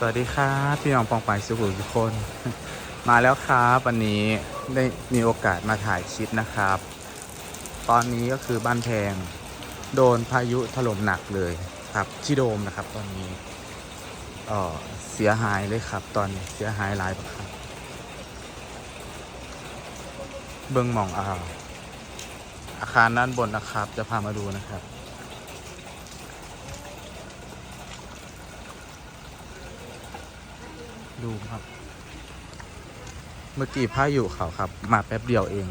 สวัสดีครับพี่น้องปองปายสุขุมทุกคน มาแล้วครับวันนี้ได้มีโอกาสมาถ่ายคลิปนะครับ ตอนนี้ก็คือบ้านแพง โดนพายุถล่มหนักเลยครับที่โดมนะครับ ตอนนี้เออเสียหายเลยครับ ตอนนี้เสียหายหลายประครับเบิ้องมองอ่าอาคารด้านบนนะครับ จะพามาดูนะครับ ดูครับ เมื่อกี้พายุเขาครับ มาแป๊บเดียวเอง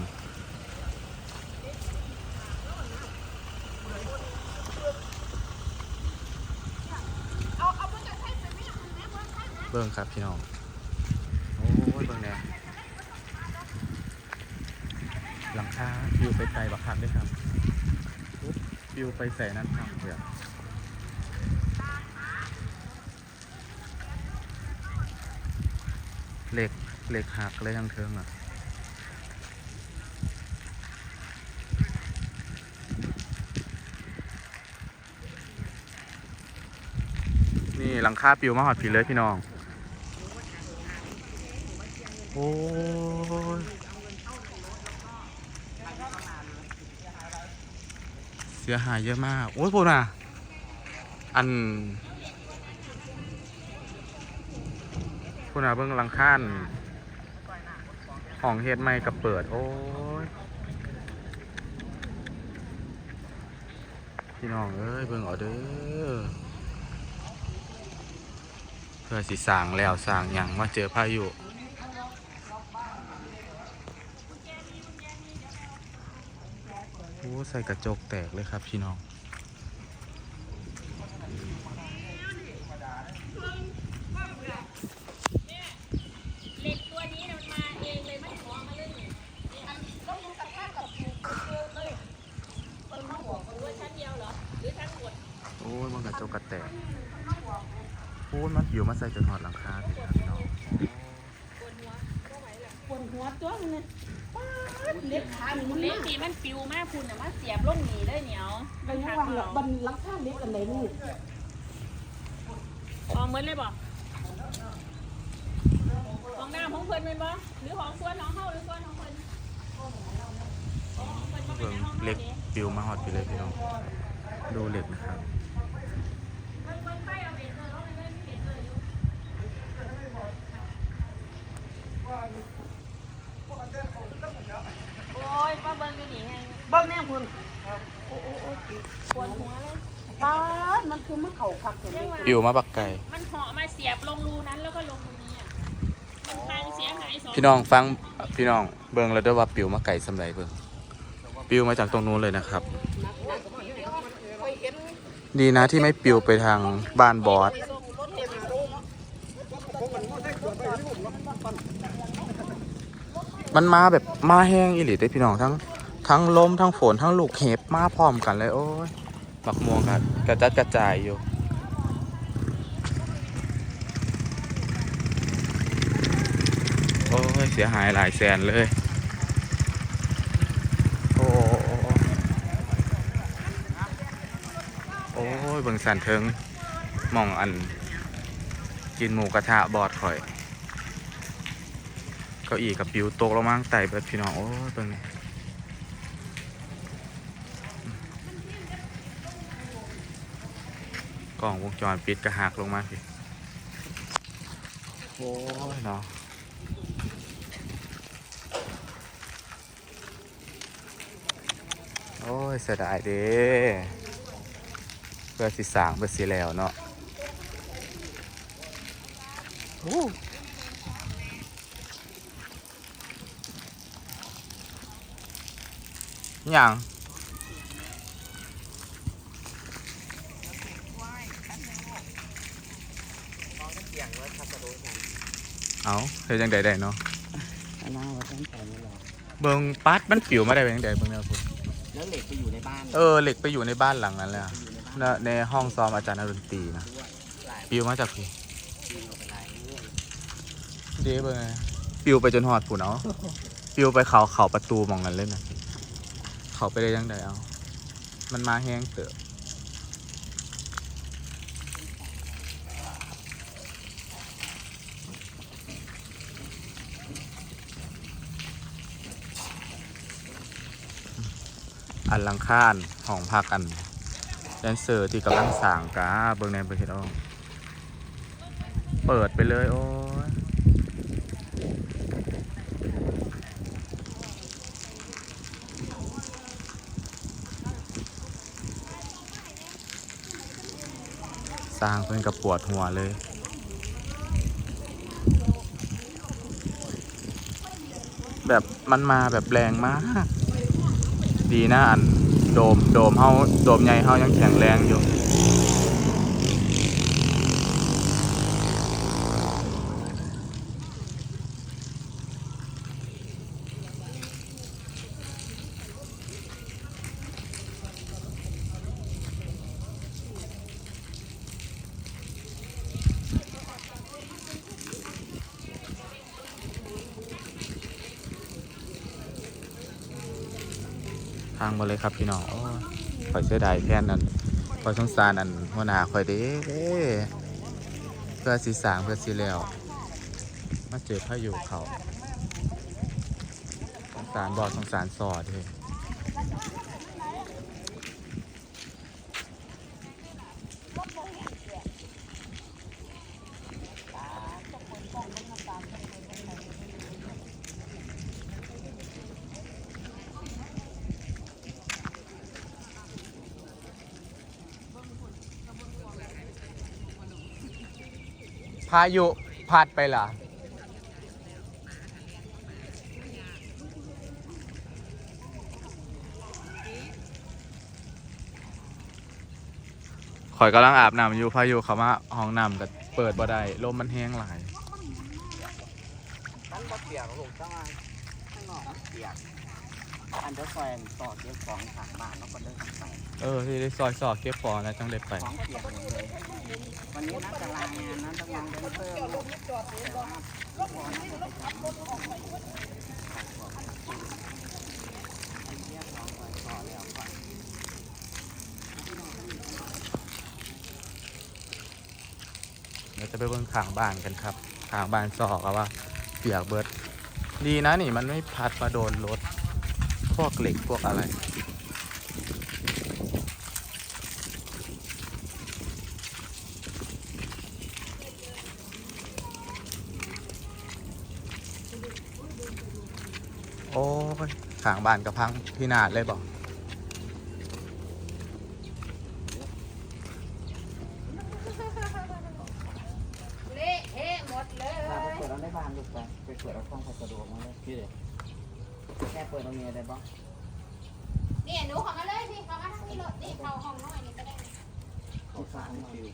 เบิ่งครับพี่น้อง โอ้ยเบิ่งแน่หลังคาบิวไปไกลบักคักด้วยครับปุ๊บบิวไปใส่นั้นครับเดี๋ยว เหล็กหักเลยทั้งเทิงอะนี่หลังคาปิวมาหอดผีเลยพี่น้อง โอ้ยเสียหายเยอะมาก โอ้ยพูดน่ะ อันพูดน่ะเบิ่งหลังคาน ห้องเฮ็ดไม่กับเปิด โอ้ย พี่น้องเอ้ยเบิ่งเอาเด้อเพื่อสิสางแล้วสางหยังมาเจอพายุโอ้ใส่กระจกแตกเลยครับพี่น้อง เหล็กตัวนี้เนี่ยมันมาเองเลยไม่ขอมาเล่นเนี่ยอันต้องดูกับข้างกับปูเลยคนเขาบอกว่าชั้นเดียวเหรอ หรือชั้นหมด โอ้ยมันกระจกกระแตกโอ้ย มันอยู่มาใส่จนหอดหลังคาพี่ครับพี่น้องปวดหัวปวดหัวตัวมันเลยป๊าดเล็กขาหนึ่งมันเล็กมากสีมันปิวมากคุณแต่ว่าเสียบลงหนีได้เหนียวบางวันหรอกบันลักข้างเล็กกันไหนลูกออกเหมือนเลยบอกของน้ำของเพิ่อนเป็นบ่หรือของส่วนของเฮาหรือส่วนของเพิ่อนของเพิ่อนบ่เป็นเบิ่งในห้องเหล็กเด้ ปิวมาหอดไปเลยพี่น้อง ดูเหล็กนะครับ โอ้ยป้าเบิ่งอยู่นี่ไงบ้างแน่คุณปวดหัวเลยป๊าดมันคือมะเข่าคักเลยเรียกว่าปิวมาบักไก่ มันเหาะมาเสียบลงรูนั้นแล้วก็ลงตรงนี้อะมันพังเสียหายสองพี่น้องฟังพี่น้องเบิ่งแล้วเด้วยว่าปิวมาไก่สำไรเบิ่งปิวมาจากตรงนู้นเลยนะครับ ดีนะที่ไม่ปิวไปทางบ้านบอส มันมาแบบมาแห้งอีหลีได้พี่น้องทั้งทั้งลมทั้งฝนทั้งลูกเห็บมาพร้อมกันเลยโอ้ยบักม่วงครับกระจัดกระจายอยู่โอ้ยเสียหายหลายแสนเลยโอ้โอ้ยเบิ่งสันเทิงมองอัน กินหมูกระทะบอดข่อย ก้าอี้กับปิวตกแล้วมั้งไต่ไปพี่น้องโอ้ยเบิ่งนี่กล้องวงจรปิดกระหักลงมาพี่โอ้ยเนาะโอ้ยเสียดายเด้เพื่อสิสางเพื่อสิแล้วเนาะ อ้หยังเอาเฮ็ดจังใดได้เนาะอันนั้นว่าตั้งแต่ไม่หรอกเบิ่งปัดมันปิวมาได้เป็นจังใดเบิ่งแนวพุ่นแล้วเหล็กไปอยู่ในบ้านเออเหล็กไปอยู่ในบ้านหลังนั้นเลยอะนะในห้องซ้อมอาจารย์ดนตรีนะด้วยหลายปิวมาจากพี่ปีเอาไปหลายเรื่องเด้เบิ่งไงปิวไปจนหอดผุนเอาปิวไปเขาเขาประตูหมองนั้นเลยนะ เขาไปได้ยังไงเอา มันมาแห้งเติบอันลังคานของผักอันแดนเซอร์ที่กำลังสางกาเบิร์แนประเทศอ้อเปิดไปเลยโอ้ ต่างเพิ่นกับปวดหัวเลย แบบมันมาแบบแรงมาก ดีนะอัน โดม โดมเฮาโดมใหญ่เฮายังแข็งแรงอยู่างมาเลยครับพี่น้องคอยเสียดายแค่นั้นคอยสงสารอันหัวหน้าคอยเด้เด้เพื่อสีสางเพื่อสีแล้ว มาเจอพายุเขาสงสารบอดสงสารสอดเลย พายุพัดไปเหรอข่อยกำลังอาบน้ำอยู่พายุเขามาห้องน้ำก็เปิดบ่ได้ลมมันแห้งหลาย มันบ่เปียกลูกจังไงข้างนอกมันเปียก อันเดอร์ซอยต่อเก็บของทางบ้านแล้วก็เดินไปเออที่ได้ซอยซอกเก็บฟองแล้วจังได้ไป ของเปียกหมดเลยวันนี้นัดจะลางานนั้นต้องลองเดินเพิ่มลูกแต่ว่าเรียกของก่อนต่อแล้วก่อนเดี๋ยวจะไปเบิ่งข้างบ้านกันครับข้างบ้านซอกอะว่า เปียกเบิด ดีนะนี่มันไม่พัดมาโดนรถ พวกเหล็กพวกอะไร โอ้ยขางบ้านกับพังพินาศเลยบอกเละเทะหมดเลยถ้าไปเปิดเราได้บ้านลูกไปไปเปิดเราต้องสะดวกมาเลยพี่ แค่เปิดตรงนี้ได้ปะเนี่ยหนูเขอมาเลยพี่เขามาทางนี้เลยนี่เขาห้องน้อยนี่ก็ได้เขาสร้างมาอยู่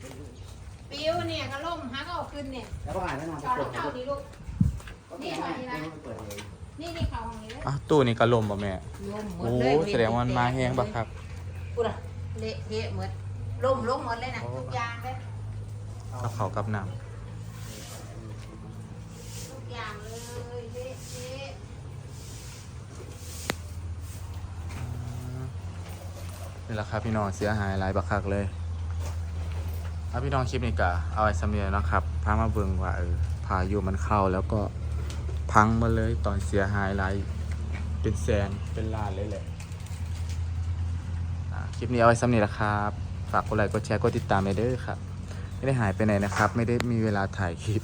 ปิวเนี่ยก็ล่มหาก็เอาขึ้นเนี่ยแล้วก็อ่านแล้วนอนจอดรถเท่าดีลูก นี่หน่อยนี่นะ เปิดเลยนี่นี่เขาห้องนี้เลยอ้าวตู้นี่กระลมป่ะแม่ล่มหมดโอ้เลยแสดงว่ามันมาแห้งบักครับกูล่ะเละเทะหมดล่มลงหมดเลยนะทุกอย่างเลย กับเขาวกับน้ทุกอย่างเลยเละเทะำ นี่แหละครับพี่น้องเสียหายหลายบักคักเลยถ้าพี่น้องคลิปนี้กะเอาไว้สำเนียนะครับพามาเบิ่งว่าเออพายุมันเข้าแล้วก็พังมาเลยตอนเสียหายหลายเป็นแสนเป็นล้านเลยแหละคลิปนี้เอาไว้สำเนียงละครับ ฝากกดไลค์กดแชร์กดติดตามไปเด้อครับ ไม่ได้หายไปไหนนะครับ ไม่ได้มีเวลาถ่ายคลิป